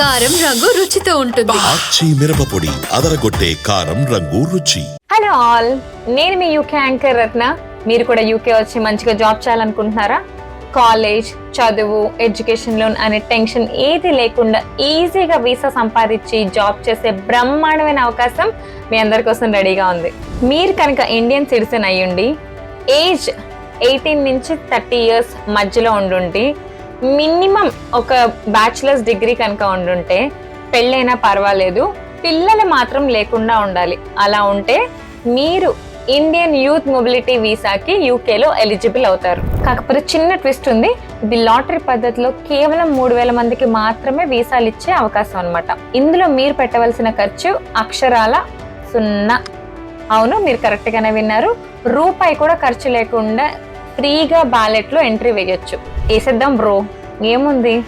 కారం రంగు రుచితో ఉంటుంది. ఆచి మిరపపొడి అదరగొట్టే కారం రంగు రుచి. హలో ఆల్ నేను మీ యూకే యాంకర్ రత్న. మీరు కూడా యూకే వచ్చి మంచిగా జాబ్ చేయాలనుకుంటున్నారా? కాలేజ్ చదువు ఎడ్యుకేషన్ లోన్ అనే టెన్షన్ ఏది లేకుండా ఈజీగా వీసా సంపాదించి జాబ్ చేసే బ్రహ్మాండమైన అవకాశం మీ అందరి కోసం రెడీగా ఉంది. మీరు కనుక ఇండియన్ సిటిజన్ అయ్యుండి ఏజ్ ఎయిటీన్ నుంచి థర్టీ ఇయర్స్ మధ్యలో ఉండుండి మినిమం ఒక బ్యాచిలర్స్ డిగ్రీ కనుక ఉండుంటే పెళ్ళైనా పర్వాలేదు పిల్లలు మాత్రం లేకుండా ఉండాలి. అలా ఉంటే మీరు ఇండియన్ యూత్ మొబిలిటీ వీసాకి యూకేలో ఎలిజిబుల్ అవుతారు. కాకపోతే చిన్న ట్విస్ట్ ఉంది ఇది లాటరీ పద్ధతిలో కేవలం మూడు వేల మందికి మాత్రమే వీసాలు ఇచ్చే అవకాశం అనమాట ఇందులో మీరు పెట్టవలసిన ఖర్చు అక్షరాల సున్నా. అవును మీరు కరెక్ట్గానే విన్నారు. రూపాయి కూడా ఖర్చు లేకుండా ఫ్రీగా బ్యాలెట్లో ఎంట్రీ వేయొచ్చు. వేసేద్దాం బ్రో. ఏముంది?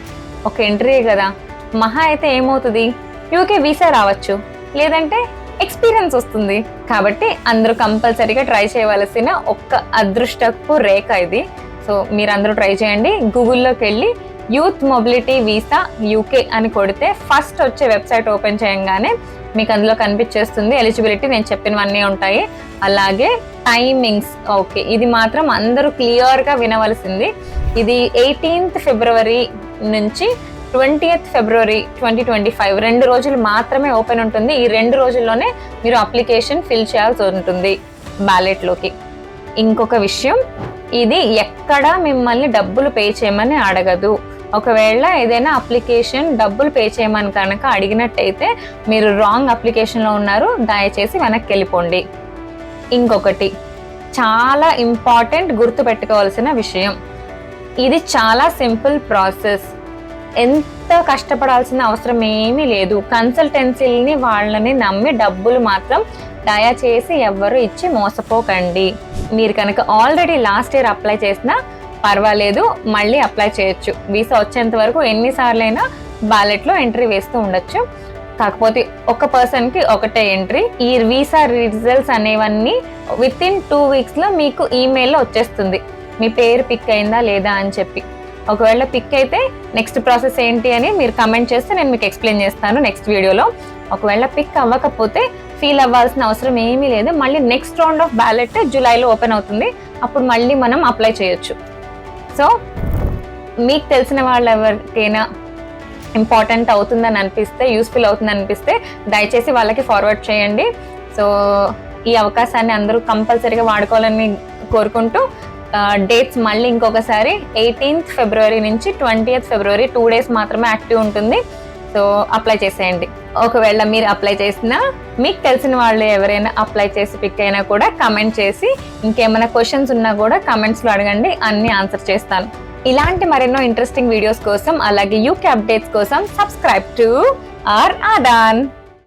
ఒక ఎంట్రీయే కదా. మహా అయితే ఏమవుతుంది? యూకే వీసా రావచ్చు. లేదంటే ఎక్స్పీరియన్స్ వస్తుంది. కాబట్టి అందరూ కంపల్సరీగా ట్రై చేయవలసిన ఒక్క అదృష్టపు రేఖ ఇది. సో మీరు అందరూ ట్రై చేయండి. గూగుల్లోకి వెళ్ళి యూత్ మొబిలిటీ వీసా యూకే అని కొడితే ఫస్ట్ వచ్చే వెబ్సైట్ ఓపెన్ చేయంగానే మీకు అందులో కనిపించేస్తుంది. ఎలిజిబిలిటీ నేను చెప్పినవన్నీ ఉంటాయి. అలాగే టైమింగ్స్ ఓకే ఇది మాత్రం అందరూ క్లియర్గా వినవలసింది. ఇది ఎయిటీన్త్ ఫిబ్రవరి నుంచి twentieth February twenty twenty five రెండు రోజులు మాత్రమే ఓపెన్ ఉంటుంది. ఈ రెండు రోజుల్లోనే మీరు అప్లికేషన్ ఫిల్ చేయాల్సి ఉంటుంది బ్యాలెట్లోకి ఇంకొక విషయం ఇది ఎక్కడా మిమ్మల్ని డబ్బులు పే చేయమని అడగదు. ఒకవేళ ఏదైనా అప్లికేషన్ డబ్బులు పే చేయమని కనుక అడిగినట్టయితే మీరు రాంగ్ అప్లికేషన్లో ఉన్నారు దయచేసి వెనక్కి వెళ్ళిపోండి. ఇంకొకటి చాలా ఇంపార్టెంట్ గుర్తుపెట్టుకోవాల్సిన విషయం. ఇది చాలా సింపుల్ ప్రాసెస్. ఎంత కష్టపడాల్సిన అవసరం ఏమీ లేదు. కన్సల్టెన్సీలని వాళ్ళని నమ్మి డబ్బులు మాత్రం దయచేసి ఎవ్వరు ఇచ్చి మోసపోకండి. మీరు కనుక ఆల్రెడీ లాస్ట్ ఇయర్ అప్లై చేసినా పర్వాలేదు మళ్ళీ అప్లై చేయొచ్చు. వీసా వచ్చేంత వరకు ఎన్నిసార్లైనా బ్యాలెట్లో ఎంట్రీ వేస్తూ ఉండొచ్చు. కాకపోతే ఒక పర్సన్కి ఒకటే ఎంట్రీ ఈ వీసా రిజల్ట్స్ అనేవన్నీ విత్ ఇన్ టూ వీక్స్లో మీకు ఈమెయిల్లో వచ్చేస్తుంది. మీ పేరు పిక్ అయిందా లేదా అని చెప్పి. ఒకవేళ పిక్ అయితే నెక్స్ట్ ప్రాసెస్ ఏంటి అని మీరు కమెంట్ చేస్తే నేను మీకు ఎక్స్ప్లెయిన్ చేస్తాను నెక్స్ట్ వీడియోలో ఒకవేళ పిక్ అవ్వకపోతే ఫీల్ అవ్వాల్సిన అవసరం ఏమీ లేదు. మళ్ళీ నెక్స్ట్ రౌండ్ ఆఫ్ బ్యాలెట్ జూలైలో ఓపెన్ అవుతుంది. అప్పుడు మళ్ళీ మనం అప్లై చేయొచ్చు. సో మీకు తెలిసిన వాళ్ళు ఎవరికైనా ఇంపార్టెంట్ అవుతుందని అనిపిస్తే యూస్ఫుల్ అవుతుంది అనిపిస్తే దయచేసి వాళ్ళకి ఫార్వర్డ్ చేయండి. సో ఈ అవకాశాన్ని అందరూ కంపల్సరీగా వాడుకోవాలని కోరుకుంటూ డేట్స్ మళ్ళీ ఇంకొకసారి ఎయిటీన్త్ ఫిబ్రవరి నుంచి ట్వంటీయత్ ఫిబ్రవరి టూ డేస్ మాత్రమే యాక్టివ్ ఉంటుంది. సో అప్లై చేసేయండి. ఒకవేళ మీరు అప్లై చేసినా మీకు తెలిసిన వాళ్ళు ఎవరైనా అప్లై చేసి పిక్ అయినా కూడా కమెంట్ చేసి ఇంకేమైనా క్వశ్చన్స్ ఉన్నా కూడా కమెంట్స్లో అడగండి అన్ని ఆన్సర్ చేస్తాను. ఇలాంటి మరెన్నో ఇంట్రెస్టింగ్ వీడియోస్ కోసం అలాగే యూకే అప్డేట్స్ కోసం సబ్స్క్రైబ్ టు ఆర్ ఆదాన్